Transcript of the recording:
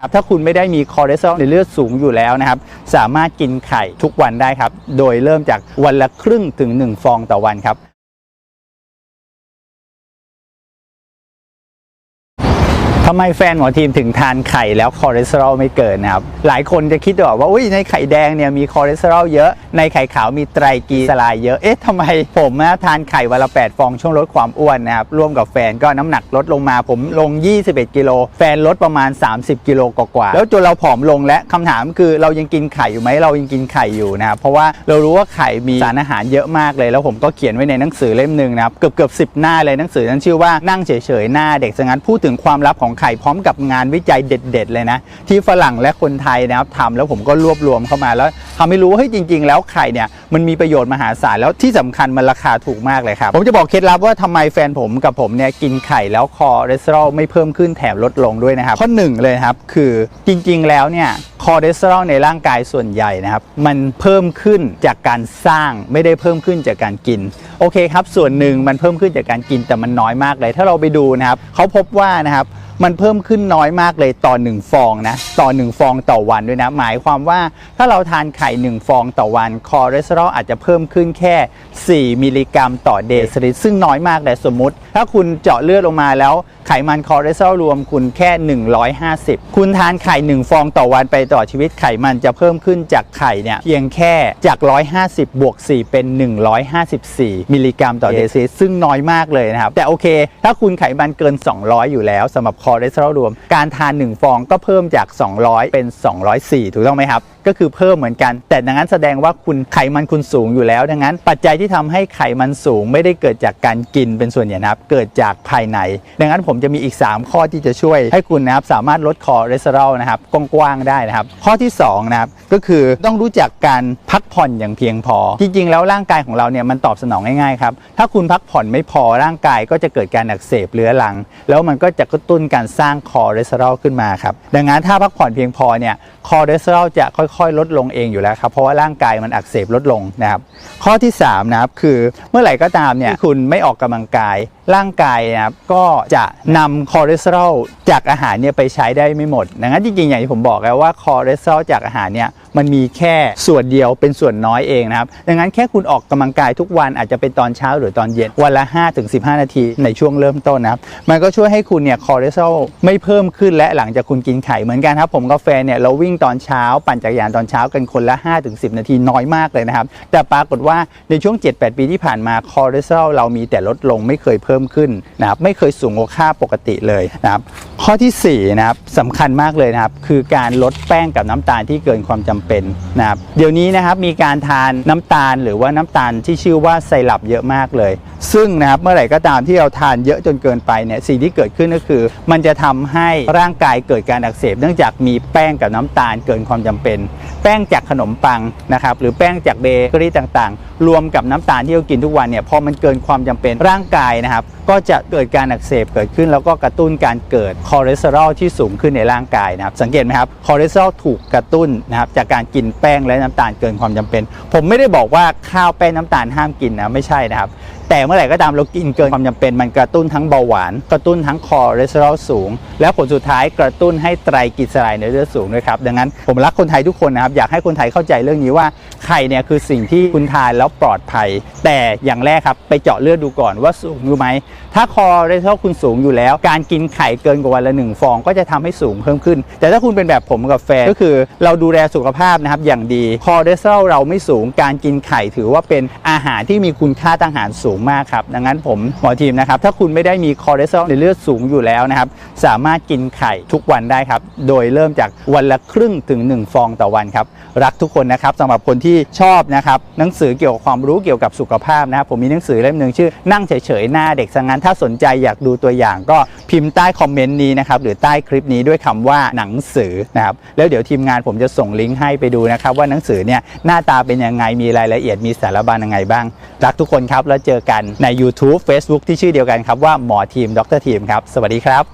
ครับถ้าคุณไม่ได้มีคอเลสเตอรอลในเลือดสูงอยู่แล้วนะครับ สามารถกินไข่ทุกวันได้ครับ โดยเริ่มจากวันละครึ่งถึง 1 ฟองต่อวันครับ ทำไมแฟนหมอทีมถึงทานไข่แล้วคอเลสเตอรอลไม่เกินนะครับ หลายคนจะคิดว่าว่าอุ้ยในไข่แดงเนี่ยมีคอเลสเตอรอลเยอะ ในไข่ขาวมีไตรกลีเซอไรด์เยอะ เอ๊ะทำไมผมนะทานไข่วันละ 8 ฟองช่วงลดความอ้วนนะครับ ร่วมกับแฟนก็น้ำหนักลดลงมาผมลง 21 กิโล แฟนลดประมาณ 30 กิโลกว่าๆแล้วจนเราผอมลงและคำถามคือเรายังกินไข่อยู่ไหมเรายังกินไข่อยู่นะครับ เพราะว่าเรารู้ว่าไข่มีสารอาหารเยอะมากเลย แล้วผมก็เขียนไว้ในหนังสือเล่มหนึ่งนะครับ เกือบเกือบสิหน้าเลยหนังสือนั้นชื่อว่านั่งเฉยๆหน้าเด็กสงั้นพูดถึงความลับของไข่พร้อมกับงานวิจัยเด็ด ๆ เลยนะ ที่ฝรั่งและคนไทยนะครับทำแล้วผมก็รวบรวมเข้ามาแล้วทำให้รู้ว่าเฮ้ยจริง ๆ แล้วไข่เนี่ยมันมีประโยชน์มหาศาลแล้วที่สำคัญมันราคาถูกมากเลยครับ ผมจะบอกเคล็ดลับว่าทำไมแฟนผมกับผมเนี่ยกินไข่แล้วคอเลสเตอรอลไม่เพิ่มขึ้นแถมลดลงด้วยนะครับข้อหนึ่งเลยครับคือจริง ๆ แล้วเนี่ยคอเลสเตอรอลในร่างกายส่วนใหญ่นะครับมันเพิ่มขึ้นจากการสร้างไม่ได้เพิ่มขึ้นจากการกิน โอเคครับ ส่วนหนึ่งมันเพิ่มขึ้นจากการกินแต่มันน้อยมากเลย ถ้าเราไปดูนะครับเขาพบว่านะครับ มันเพิ่มขึ้นน้อยมากเลยต่อ 1 ฟองนะต่อ 1 ฟองต่อวันด้วยนะ หมายความว่าถ้าเราทานไข่ 1 ฟองต่อวันคอเลสเตอรอลอาจจะเพิ่มขึ้นแค่ 4 มิลลิกรัมต่อเดซิลิตรซึ่งน้อยมากเลยสมมติ ถ้าคุณเจาะเลือดลงมาแล้วไขมันคอเลสเตอรอลรวมคุณแค่ 150 คุณทานไข่ 1 ฟองต่อวันไปต่อชีวิตไขมันจะเพิ่มขึ้นจากไข่เนี่ยเพียงแค่จาก 150 บวก 4 เป็น 154 มิลลิกรัมต่อเดซิลิตรซึ่งน้อยมากเลยนะครับ แต่โอเค ถ้าคุณไขมันเกิน 200 อยู่แล้วสำหรับคอเลสเตอรอลรวม การทาน 1 ฟองก็เพิ่มจาก 200 เป็น 204 ถูกต้องไหมครับ ก็คือเพิ่มเหมือนกัน แต่ดังนั้นแสดงว่าคุณไขมันคุณสูงอยู่แล้ว ดังนั้นปัจจัยที่ทำให้ไขมันสูงไม่ได้เกิดจากการกินเป็นส่วนใหญ่นะครับ เกิดจากภายใน ดังนั้นผมจะมีอีก 3 ข้อที่จะช่วย ให้คุณนะครับสามารถลดคอเลสเตอรอลนะครับกว้างๆได้นะครับ ข้อที่2นะครับก็คือต้องรู้จักการพักผ่อนอย่างเพียงพอ จริงๆ แล้วร่างกายของเราเนี่ยมันตอบสนองง่ายๆครับถ้าคุณพักผ่อนไม่พอร่างกายก็จะเกิดการอักเสบเรื้อรัง แล้วมันก็จะกระตุ้นการสร้างคอเลสเตอรอลขึ้นมาครับดังนั้นถ้าพักผ่อนเพียงพอเนี่ยคอเลสเตอรอลจะค่อยๆ ลดลงเองอยู่แล้วครับ เพราะว่าร่างกายมันอักเสบลดลงนะครับ ข้อที่3นะครับคือเมื่อไหร่ก็ตามเนี่ยที่คุณไม่ออกกำลังกาย ร่างกายนะครับก็จะนำคอเลสเตอรอลจากอาหารเนี่ยไปใช้ได้ไม่หมดดังนั้นจริงๆอย่างที่ผมบอกแล้วว่าคอเลสเตอรอลจากอาหารเนี่ย มันมีแค่ส่วนเดียวเป็นส่วนน้อยเองนะครับ ดังนั้นแค่คุณออกกำลังกายทุกวันอาจจะเป็นตอนเช้าหรือตอนเย็น วันละ 5-15 นาทีในช่วงเริ่มต้นนะครับ มันก็ช่วยให้คุณเนี่ยคอเลสเตอรอลไม่เพิ่มขึ้นและหลังจากคุณกินไข่เหมือนกันครับ ผมกาแฟเนี่ยเราวิ่งตอนเช้า ปั่นจักรยานตอนเช้ากันคนละ 5-10 นาทีน้อยมากเลยนะครับ แต่ปรากฏว่าในช่วง 7-8 ปีที่ผ่านมาคอเลสเตอรอลเรามีแต่ลดลงไม่เคยเพิ่มขึ้นนะครับไม่เคยสูงกว่าค่าปกติเลยนะครับข้อทีสี่4นะครับสำคัญมากเลยนะครับคือการลดแป้งกับน้ำตาลที่เกินความจำเป็นนะครับเดี๋ยวนี้นะครับมีการทานน้ำตาลหรือว่าน้ำตาลที่ชื่อว่าไซรัปเยอะมากเลย ซึ่งนะครับเมื่อไหร่ก็ตามที่เราทานเยอะจนเกินไปเนี่ยสิ่งที่เกิดขึ้นก็คือ มันจะทำให้ร่างกายเกิดการอักเสบ เนื่องจากมีแป้งกับน้ำตาลเกินความจำเป็น แป้งจากขนมปังนะครับหรือแป้งจากเบเกอรี่ต่างๆ รวมกับน้ำตาลที่เรากินทุกวันเนี่ยพอมันเกินความจำเป็นร่างกายนะครับก็จะเกิดการอักเสบเกิดขึ้น แล้วก็กระตุ้นการเกิดคอเลสเตอรอลที่สูงขึ้นในร่างกายนะครับสังเกตไหมครับคอเลสเตอรอลถูกกระตุ้นนะครับจากการกินแป้งและน้ำตาลเกินความจำเป็น ผมไม่ได้บอกว่าข้าวแป้งน้ำตาลห้ามกินนะไม่ใช่นะครับ แต่เมื่อไหร่ก็ตามเรากินเกินความจำเป็น มันกระตุ้นทั้งเบาหวาน กระตุ้นทั้งคอเลสเตอรอลสูง และผลสุดท้ายกระตุ้นให้ไตรกลีเซอไรด์ในเลือดสูงด้วยครับดังนั้นผมรักคนไทยทุกคนนะครับอยากให้คนไทยเข้าใจเรื่องนี้ว่า ไข่เนี่ยคือสิ่งที่คุณทานแล้วปลอดภัย แต่อย่างแรกครับไปเจาะเลือดดูก่อนว่าสูงอยู่ไหม ถ้าคอเลสเตอรอลคุณสูงอยู่แล้ว การกินไข่เกินกว่าวันละหนึ่งฟองก็จะทำให้สูงเพิ่มขึ้น แต่ถ้าคุณเป็นแบบผมกับแฟนก็คือเราดูแลสุขภาพนะครับอย่างดีคอเลสเตอรอลเราไม่สูงการกินไข่ถือว่าเป็นอาหารที่มีคุณค่าทางอาหารสูงมากครับดังนั้นผมหมอทีมนะครับถ้าคุณไม่ได้มีคอเลสเตอรอลในเลือดสูงอยู่แล้วนะครับสามารถกินไข่ทุกวันได้ครับโดยเริ่มจากวันละครึ่งถึง 1 ฟองต่อวันครับรักทุกคนนะครับสำหรับคนที่ชอบนะครับหนังสือเกี่ยวกับความรู้เกี่ยวกับสุขภาพนะครับผมมีหนังสือเล่มหนึ่งชื่อนั่งเฉยๆหน้าเด็กสังงั้นถ้าสนใจอยากดูตัวอย่างก็พิมพ์ใต้คอมเมนต์นี้นะครับหรือใต้คลิปนี้ด้วยคำว่าหนังสือนะครับแล้วเดี๋ยวทีมงานผมจะส่งลิงก์ให้ไปดูนะครับว่าหนังสือเนี่ยหน้าตาเป็นยังไงมีรายละเอียดมีสารบัญยังไงบ้าง รักทุกคนครับแล้วเจอกันใน YouTube Facebook ที่ชื่อเดียวกันครับว่าหมอทีมดรทีมครับ สวัสดีครับ